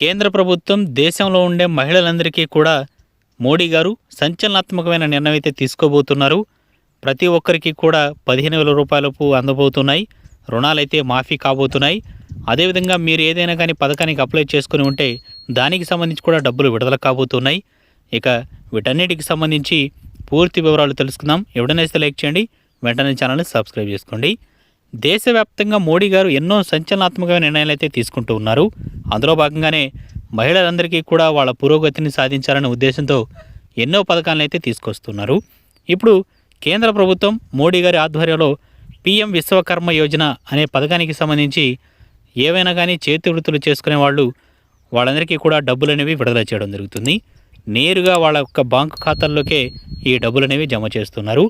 కేంద్ర ప్రభుత్వం దేశంలో ఉండే మహిళలందరికీ కూడా మోడీ గారు సంచలనాత్మకమైన నిర్ణయం అయితే తీసుకోబోతున్నారు. ప్రతి ఒక్కరికి కూడా పదిహేను వేల రూపాయలకు అందబోతున్నాయి. రుణాలైతే మాఫీ కాబోతున్నాయి. అదేవిధంగా మీరు ఏదైనా కానీ పథకానికి అప్లై చేసుకుని ఉంటే దానికి సంబంధించి కూడా డబ్బులు విడుదల కాబోతున్నాయి. ఇక వీటన్నిటికి సంబంధించి పూర్తి వివరాలు తెలుసుకుందాం. ఎవడనైతే లైక్ చేయండి. వెంటనే ఛానల్ని సబ్స్క్రైబ్ చేసుకోండి. దేశవ్యాప్తంగా మోడీ గారు ఎన్నో సంచలనాత్మకమైన నిర్ణయాలు అయితే తీసుకుంటూ ఉన్నారు. అందులో భాగంగానే మహిళలందరికీ కూడా వాళ్ళ పురోగతిని సాధించాలనే ఉద్దేశంతో ఎన్నో పథకాలను అయితే తీసుకొస్తున్నారు. ఇప్పుడు కేంద్ర ప్రభుత్వం మోడీ గారి ఆధ్వర్యంలో పిఎం విశ్వకర్మ యోజన అనే పథకానికి సంబంధించి ఏవైనా కానీ చేతి వృత్తులు చేసుకునే వాళ్ళు వాళ్ళందరికీ కూడా డబ్బులు అనేవి విడుదల చేయడం జరుగుతుంది. నేరుగా వాళ్ళ యొక్క బ్యాంకు ఖాతాల్లోకే ఈ డబ్బులు అనేవి జమ చేస్తున్నారు.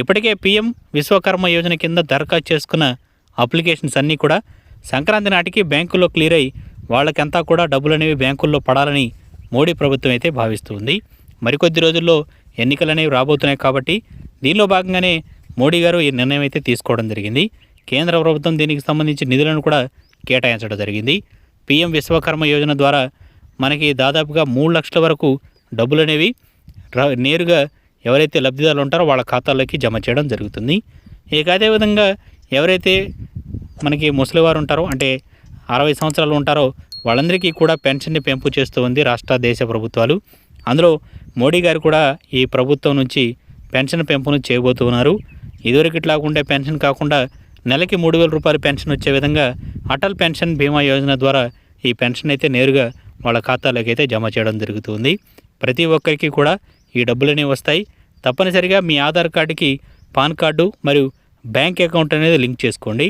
ఇప్పటికే పీఎం విశ్వకర్మ యోజన కింద దరఖాస్తు చేసుకున్న అప్లికేషన్స్ అన్నీ కూడా సంక్రాంతి నాటికి బ్యాంకుల్లో క్లియర్ అయ్యి వాళ్ళకంతా కూడా డబ్బులు అనేవి బ్యాంకుల్లో పడాలని మోడీ ప్రభుత్వం అయితే భావిస్తుంది. మరికొద్ది రోజుల్లో ఎన్నికలు అనేవి రాబోతున్నాయి కాబట్టి దీనిలో భాగంగానే మోడీ గారు ఈ నిర్ణయం అయితే తీసుకోవడం జరిగింది. కేంద్ర ప్రభుత్వం దీనికి సంబంధించి నిధులను కూడా కేటాయించడం జరిగింది. పిఎం విశ్వకర్మ యోజన ద్వారా మనకి దాదాపుగా మూడు లక్షల వరకు డబ్బులు అనేవి నేరుగా ఎవరైతే లబ్ధిదారులు ఉంటారో వాళ్ళ ఖాతాల్లోకి జమ చేయడం జరుగుతుంది. ఇక అదేవిధంగా ఎవరైతే మనకి ముసలివారు ఉంటారో అంటే అరవై సంవత్సరాలు ఉంటారో వాళ్ళందరికీ కూడా పెన్షన్ని పెంపు చేస్తూ ఉంది రాష్ట్ర దేశ ప్రభుత్వాలు. అందులో మోడీ గారు కూడా ఈ ప్రభుత్వం నుంచి పెన్షన్ పెంపును చేయబోతున్నారు ఇదివరకు ఇట్లా ఉండే పెన్షన్ కాకుండా నెలకి మూడు వేల రూపాయలు పెన్షన్ వచ్చే విధంగా అటల్ పెన్షన్ బీమా యోజన ద్వారా ఈ పెన్షన్ అయితే నేరుగా వాళ్ళ ఖాతాలోకి అయితే జమ చేయడం జరుగుతుంది ప్రతి ఒక్కరికి కూడా ఈ డబ్బులనే వస్తాయి. తప్పనిసరిగా మీ ఆధార్ కార్డుకి పాన్ కార్డు మరియు బ్యాంక్ అకౌంట్ అనేది లింక్ చేసుకోండి.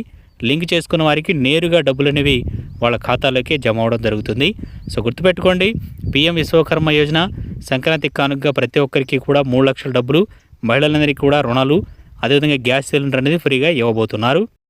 లింక్ చేసుకున్న వారికి నేరుగా డబ్బులు అనేవి వాళ్ళ ఖాతాలోకి జమ అవడం జరుగుతుంది. సో గుర్తుపెట్టుకోండి పిఎం విశ్వకర్మ యోజన సంక్రాంతి కానుకగా ప్రతి ఒక్కరికి కూడా మూడు లక్షల డబ్బులు మహిళలందరికీ కూడా రుణాలు అదేవిధంగా గ్యాస్ సిలిండర్ అనేది ఫ్రీగా ఇవ్వబోతున్నారు.